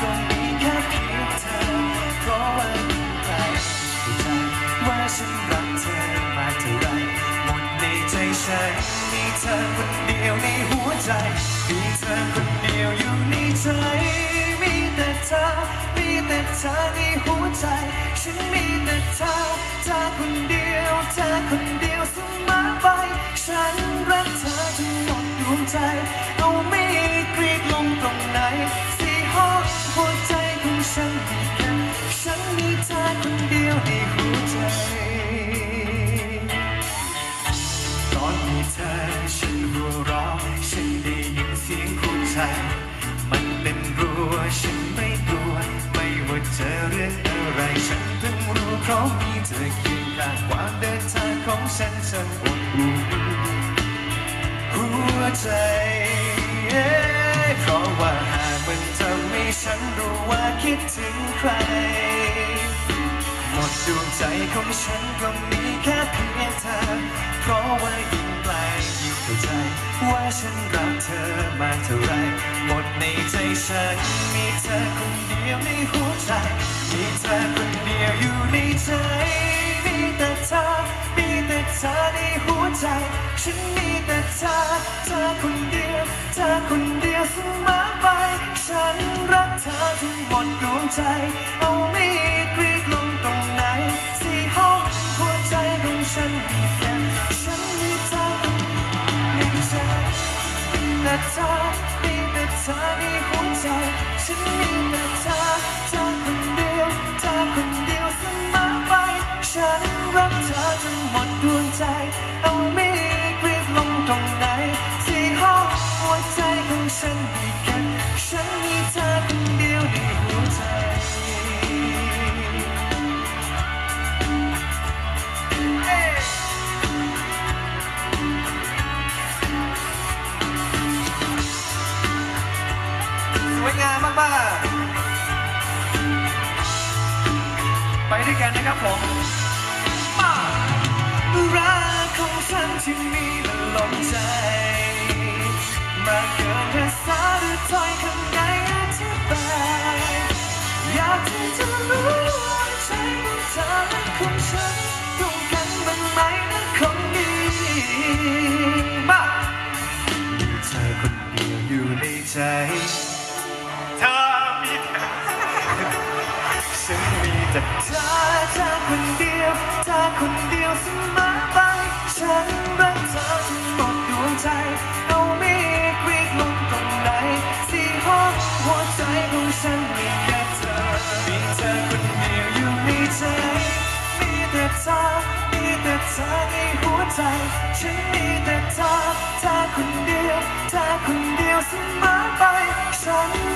ก็มีแค่เพียงเธอ เพราะว่ายิ่ไกลรเข้ใจว่าฉันรักเธอมาเท่าไรหมดในใจฉันมีเธอคนเดียวในหัวใจ มีเธอคนเดียวอยู่ในใจมีแต่เธอ มีแต่เธอในหัวใจ ฉันมีแต่ ในหัวใจ ตอนมีเธอฉันหัวเราะฉันได้ยินเสียงหัวใจ มันเป็นรัวฉันไม่กลัว ไม่ว่าเจอเรื่องอะไร ฉันเพิ่งรู้เพราะมีเธอเคียงข้างความเดินทางของฉันฉันอบอุ่นหัวใจเพราะว่าหากมันทำให้ฉันรู้ว่าคิดถึงใคร หมดดวงใจของฉันก็มีแค่เพียงเธอ เพราะว่ายิ่งไกลยิ่งเข้าใจ ว่าฉันรักเธอมากเท่าไร หมดในใจฉัน มีเธอคนเดียวในหัวใจ มีเธอคนเดียวอยู่ในใจ มีแต่เธอ มีแต่เธอในหัวใจ ฉันมีแต่เธอ เธอคนเดียว เธอคนเดียวเสมอไป ฉันรักเธอจนหมดดวงใจเอา ใจของฉันมีแค่ฉันมีเธอคนเดียวในหัวใจ สวยงามมากๆ ไปด้วยกันนะครับผม มารัก ใจเธอมีฉันมีแต่เธอเธอคนเดียวเธอคนเดียวเสมอไป ฉันรักเธอจนหมดดวงใจ เอาไม่กรีดลงตรงไหนสี่ห้องหัวใจของฉันมีแค่เธอ มีเธอคนเดียวอยู่ในใจ มีแต่เธอ มีแต่เธอในหัวใจ ฉันมี เสมอไปฉัน